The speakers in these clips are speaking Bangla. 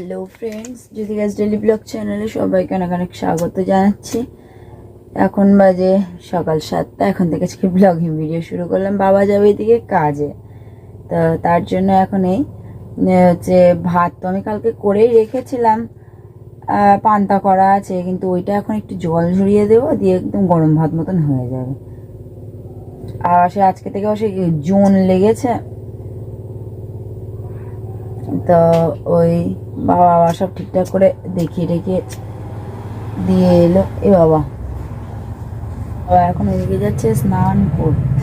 হ্যালো ফ্রেন্ডস যদি গাছ ডেলি ব্লগ চ্যানেলে সবাইকে অনেক অনেক স্বাগত জানাচ্ছি। এখন বাজে সকাল সাতটা, এখন থেকে আজকে ব্লগিং ভিডিও শুরু করলাম। বাবা যাবে এদিকে কাজে। তো তার জন্য এখন এই হচ্ছে ভাত তো আমি কালকে করেই রেখেছিলাম। পান্তা করা আছে, কিন্তু ওইটা এখন একটু জল ঝরিয়ে দেবো, দিয়ে একদম গরম ভাত মতন হয়ে যাবে। আর সে আজকে থেকে সে জোন লেগেছে। তো ওই বাবা বাবা সব ঠিকঠাক করে দেখিয়ে রেখে দিয়ে এলো। এ বাবা। বাবা এখন এদিকে যাচ্ছে স্নান করতে।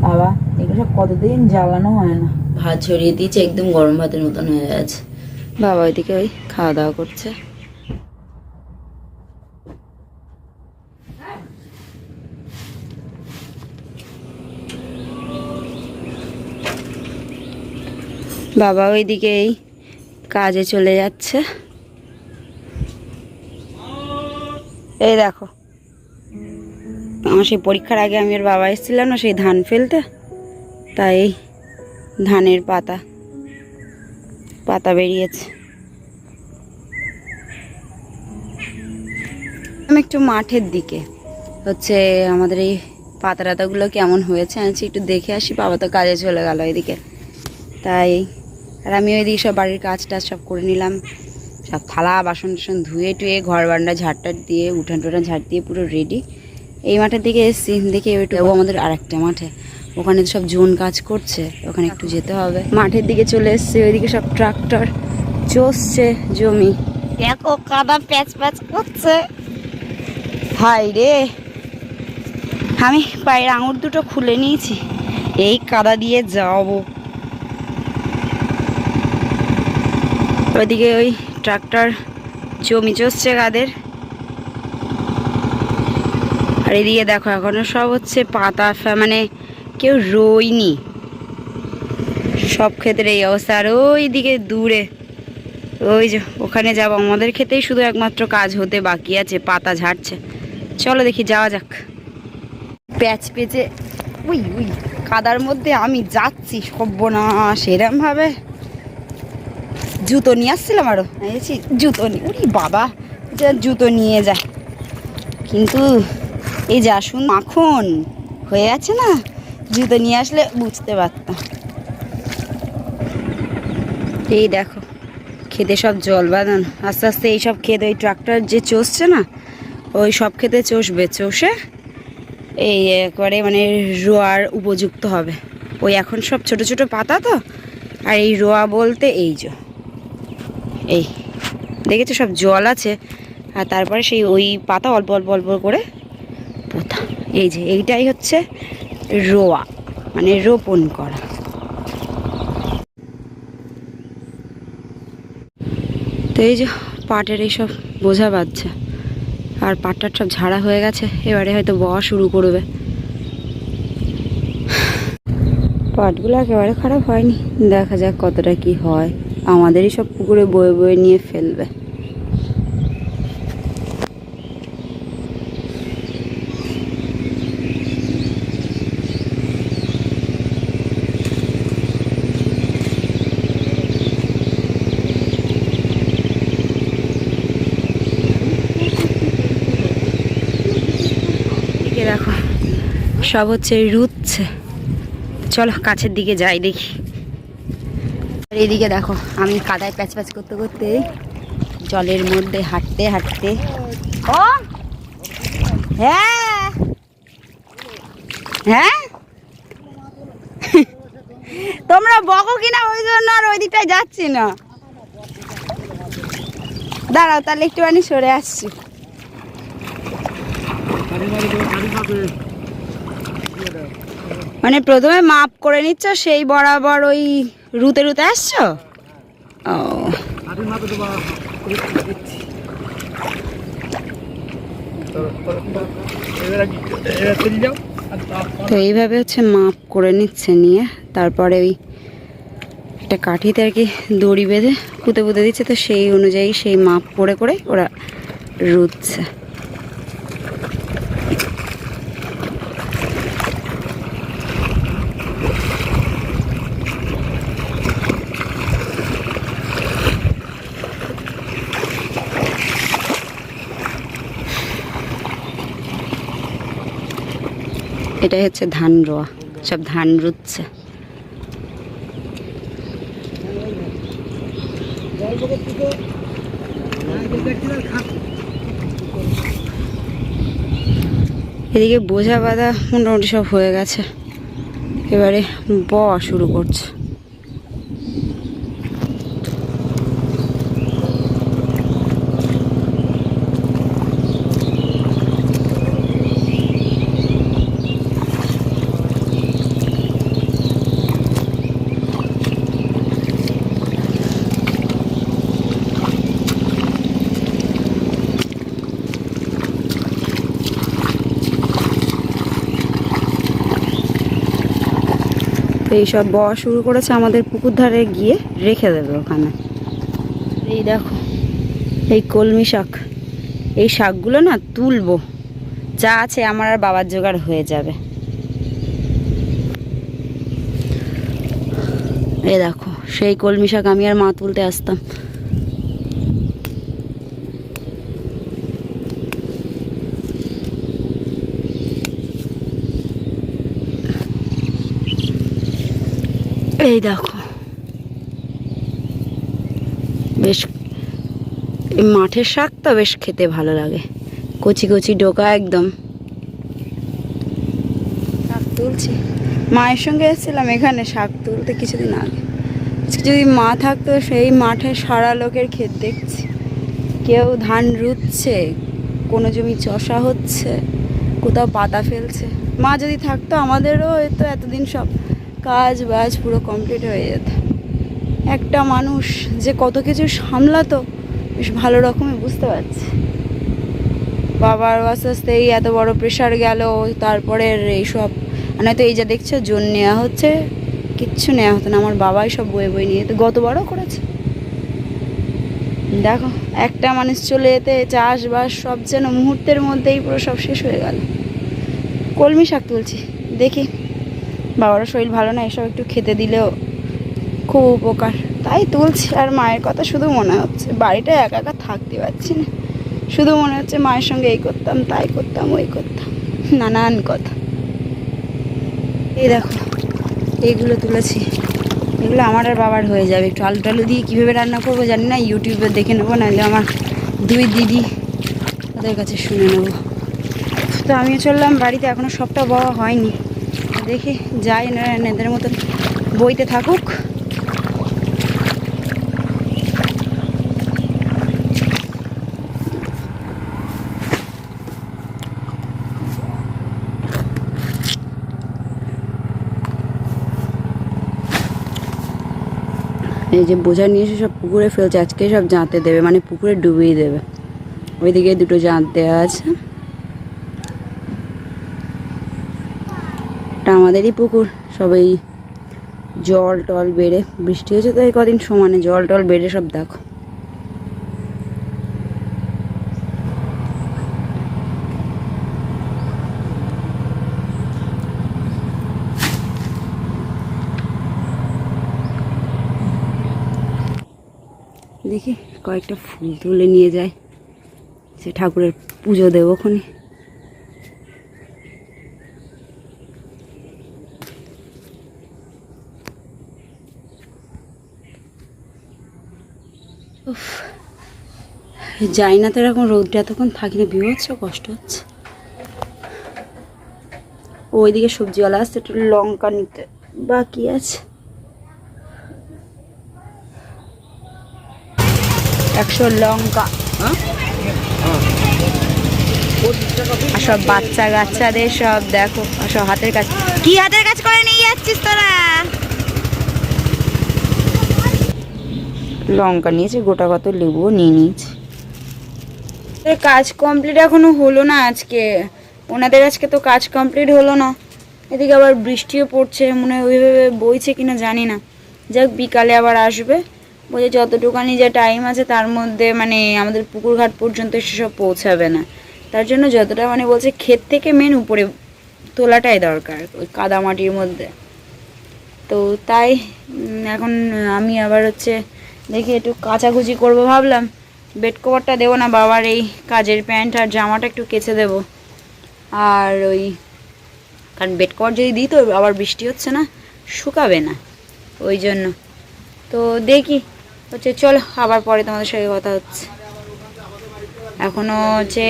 বাবা, এগুলো সব কতদিন জ্বালানো হয় না? ভাত ছড়িয়ে দিয়েছে, একদম গরম ভাতের মতন হয়ে গেছে। বাবা ওইদিকে ওই খাওয়া দাওয়া করছে। বাবা ওইদিকে এই কাজে চলে যাচ্ছে। এই দেখো। আমার সেই পরীক্ষার আগে আমি আর বাবা এসেছিলাম না সেই ধান ফেলতে, তাই ধানের পাতা পাতা বেরিয়েছে। আমি একটু মাঠের দিকে, হচ্ছে আমাদের এই পাতা টাতাগুলো কেমন হয়েছে আনছি একটু দেখে আসি, বাবা তো কাজে চলে গেল এদিকে তাই আর আমি ওইদিকে সব বাড়ির কাজ টাজ সব করে নিলাম। সব থালা বাসন টাসন ধুয়ে টুয়ে ঘর বারান্দা ঝাড়টার দিয়ে উঠান টুঠান ঝাড় দিয়ে পুরো রেডি এই মাঠের দিকে এসছি দেখে যাব আমাদের আরেকটা মাঠে। ওখানে তো সব জোন কাজ করছে ওখানে একটু যেতে হবে। মাঠের দিকে চলে এসছে ওইদিকে সব ট্রাক্টর চষছে জমি। দেখো কাদা প্যাচ প্যাচ করছে। হাই রে! আমি পায়ের আঙুর দুটো খুলে নিয়েছি। এই কাদা দিয়ে যাব। ওইদিকে ওই ট্রাক্টর জমি চষছে কাদের আর এদিকে দেখো, এখনও সব হচ্ছে পাতা মানে কেউ রইনি সব ক্ষেত্রে এই অবস্থা। আর ওই দিকে দূরে, ওই যে ওখানে যাব। আমাদের ক্ষেতেই শুধু একমাত্র কাজ হতে বাকি আছে, পাতা ঝাড়ছে। চলো দেখি, যাওয়া যাক। প্যাচ পেঁচে উই উই, কাদার মধ্যে আমি যাচ্ছি সব্যনাশ এরম ভাবে জুতো নিয়ে আসছিলাম আরও। এনেছি জুতো নিয়ে উরি বাবা যা জুতো নিয়ে যায় কিন্তু এই যে আসুন, মাখন হয়ে আছে না, জুতো নিয়ে আসলে বুঝতে পারতাম। এই দেখো, খেতে সব জল বাঁধানো আস্তে আস্তে এইসব খেতে, ওই ট্রাক্টর যে চষছে না, ওই সব খেতে চষবে। চষে এই একবারে মানে রোয়ার উপযুক্ত হবে। ওই এখন সব ছোট ছোট পাতা তো, আর এই রোয়া বলতে এই যে। এই, দেখেছ সব জল আছে, আর তারপরে সেই ওই পাতা অল্প অল্প অল্প করে পোতা। এই যে, এইটাই হচ্ছে রোয়া মানে রোপণ করা। তো এই যে পাটের এইসব বোঝা পাচ্ছে আর পাটটার সব ঝাড়া হয়ে গেছে, এবারে হয়তো বওয়া শুরু করবে। পাটগুলো একেবারে খারাপ হয়নি, দেখা যাক কতটা কি হয়। আমাদেরই সব পুকুরে বয়ে বয়ে নিয়ে ফেলবে। দেখো, সব হচ্ছে রুচ্ছে। চলো কাছের দিকে যাই দেখি। এইদিকে দেখো, আমি কাদায় প্যাচ প্যাচ করতে করতে জলের মধ্যে হাঁটতে হাঁটতে ও! হ্যাঁ! হ্যাঁ? তোমরা বকো কিনা ওই জন্য আর ওই দিকটায় যাচ্ছি না। দাঁড়াও, তাহলে একটুখানি সরে আসছি। মানে প্রথমে মাপ করে নিচ্ছ, সেই বরাবর ওই রুতে রুতে আসছো? ও। তো এইভাবে হচ্ছে মাপ করে নিচ্ছে নিয়ে তারপরে ওই একটা কাঠিতে আর কি দড়ি বেঁধে পুঁতে পুঁতে দিচ্ছে তো সেই অনুযায়ী সেই মাপ করে করে ওরা রুচ্ছে এটাই হচ্ছে ধান রোয়া, সব ধান রুচ্ছে। এদিকে বোঝা বাঁধা মোটামুটি সব হয়ে গেছে। এবারে ব শুরু করছে। তো এইসব বওয়া শুরু করেছে, আমাদের পুকুর ধারে গিয়ে রেখে দেবে ওখানে। এই দেখো, এই কলমি শাক। এই শাকগুলো না তুলবো। যা আছে আমার আর বাবার জোগাড় হয়ে যাবে। এ দেখো, সেই কলমি শাক আমি আর মা তুলতে আসতাম। এই দেখো। বেশ মাঠের শাক তো বেশ খেতে ভালো লাগে। কচি কচি ডোকা একদম। শাক তুলছি। মায়ের সঙ্গে এসেছিলাম এখানে শাক তুলতে কিছুদিন আগে। যদি মা থাকতো, সেই মাঠে সারা লোকের ক্ষেত দেখছি। কেউ ধান রুচ্ছে, কোনো জমি চষা হচ্ছে, কোথাও পাতা ফেলছে। মা যদি থাকতো, আমাদেরও হয়তো এতদিন সব কাজ বাজ পুরো কমপ্লিট হয়ে যেত। একটা মানুষ যে কত কিছু সামলাতো, বেশ ভালো রকমই বুঝতে পারছি। বাবার আস্তে আস্তে এই এত বড় প্রেশার গেল, তারপরে এইসব নয়তো এই যা দেখছ জোন নেওয়া হচ্ছে, কিচ্ছু নেওয়া হতো না। আমার বাবাই সব বয়ে বয়ে নিয়ে যেত গতবারও করেছে। দেখো, একটা মানুষ চলে যেতে, চাষবাস সব যেন মুহূর্তের মধ্যেই পুরো সব শেষ হয়ে গেল। কলমি শাক তুলছি, দেখি। বাবারও শরীর ভালো না, এসব একটু খেতে দিলেও খুব উপকার। তাই তুলছি, আর মায়ের কথা শুধু মনে হচ্ছে বাড়িটা একা একা থাকতে পারছি না। শুধু মনে হচ্ছে মায়ের সঙ্গে এই করতাম, তাই করতাম, ওই করতাম, নানান কথা। এই দেখো, এইগুলো তুলেছি। এগুলো আমার আর বাবার হয়ে যাবে। একটু আলু টালু দিয়ে কীভাবে রান্না করব জানি না, ইউটিউবে দেখে নেব, নাহলে আমার দুই দিদি ওদের কাছে শুনে নেব। তো আমিও চললাম, বাড়িতে এখনও সবটা বাবা হয়নি। দেখি, যাই এনারা এনাদের মতন বইতে থাকুক। এই যে বোঝা নিয়ে এসে সব পুকুরে ফেলছে, আজকে সব জাঁতে দেবে মানে পুকুরে ডুবিয়ে দেবে। ওইদিকে দুটো জাঁত দেওয়া আছে এটা আমাদেরই পুকুর। সবাই জল টল বেড়ে, বৃষ্টি হয়েছে তো এই কদিন সমানে জল টল বেড়ে সব দেখো। দেখি কয়েকটা ফুল তুলে নিয়ে যায়। সে ঠাকুরের পুজো দেবো ওখানে যাই না, তো এরকম রোদটা এতক্ষণ থাকি না বিভৎস কষ্ট হচ্ছে। ওইদিকে সবজিওয়ালা আসছে, একটু লঙ্কা নিতে, বাকি আছে। একশো লঙ্কা। আর সব বাচ্চা কাচ্চাদের সব, দেখো সব হাতের কাজ। কি হাতের কাজ করে নিয়ে যাচ্ছিস তোরা? লঙ্কা নিয়েছে, গোটা কত লেবুও নিয়ে নিয়েছে। কাজ কমপ্লিট এখনও হলো না আজকে। ওনাদের আজকে তো কাজ কমপ্লিট হলো না। এদিকে আবার বৃষ্টিও পড়ছে, মনে হয় ওইভাবে বইছে কিনা জানি না। যাক, বিকালে আবার আসবে। বলে যতটুকানি যে টাইম আছে তার মধ্যে মানে আমাদের পুকুরঘাট পর্যন্ত সেসব পৌঁছাবে না। তার জন্য যতটা মানে বলছে ক্ষেত থেকে মেন উপরে তোলাটাই দরকার, ওই কাদামাটির মধ্যে। তো তাই এখন আমি আবার হচ্ছে দেখি একটু কাচাকুচি করব ভাবলাম। বেড কভারটা দেবো না, বাবার এই কাজের প্যান্ট আর জামাটা একটু কেচে দেবো। আর ওই, কারণ বেড কভার যদি দিই তো আবার বৃষ্টি হচ্ছে না, শুকাবে না, ওই জন্য। তো দেখি, হচ্ছে চলো, আবার পরে তোমাদের সঙ্গে কথা হচ্ছে। এখনও হচ্ছে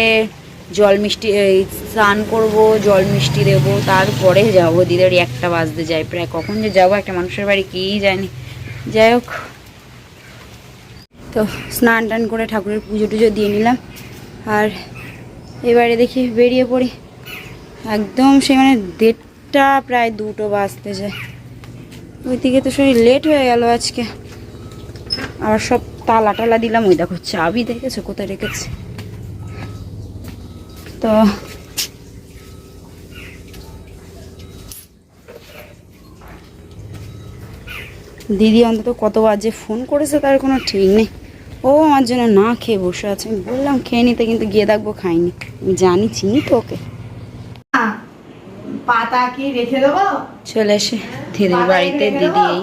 জল মিষ্টি, এই স্নান করব, জল মিষ্টি দেবো, তারপরে যাব। দিদারি একটা বাজতে যায়, প্রায় কখন যে যাব, একটা মানুষের বাড়ি কেই জানি। যাই হোক। তো স্নান টান করে ঠাকুরের পুজো টুজো দিয়ে নিলাম। আর এবারে দেখি বেরিয়ে পড়ি। একদম সে মানে দেড়টা প্রায় দুটো বাজতে যায়। ওই দিকে তো শরীর লেট হয়ে গেল আজকে। আর সব তালা টালা দিলাম, ওই দেখো চাবি দেখেছ, কোথায় রেখেছে? তো দিদি অন্তত কত বাজে ফোন করেছে তার কোনো ঠিক নেই। ও আমার জন্য না খেয়ে বসে আছে। আমি বললাম খেয়ে নিতে কিন্তু গিয়ে দেখব খাইনি। আমি জানি চিনি তো ওকে। পাতা কি রেখে দেবো? চলে এসে দিদির বাড়িতে দিদি এই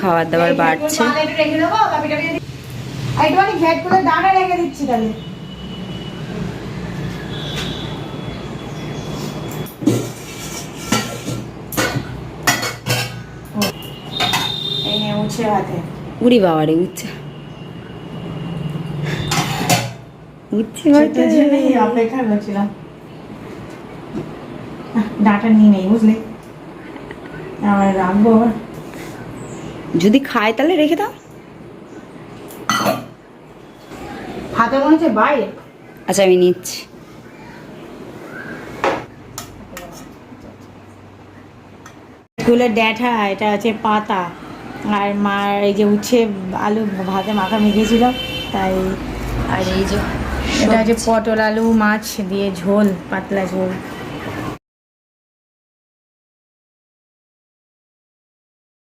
খাবার দাবার বাড়ছে। রেখে দিচ্ছি তাহলে। উড়ি বাবারে উচ্ছে উচ্ছে সেটার জন্যই অপেক্ষা করছিলাম ডাঁটা নিয়ে নেই বুঝলে? আবার রাখব আবার। যদি খায় তাহলে রেখে দাও। হাতে মনে হচ্ছে বাইরে। আচ্ছা আমি নিচ্ছি। ফুলের ড্যাঠা এটা আছে পাতা। আর মার এই যে উচ্ছে আলু ভাতে মাখা মেখেছিল তাই আর এই যে এটা হচ্ছে পটল আলু মাছ দিয়ে ঝোল পাতলা ঝোল।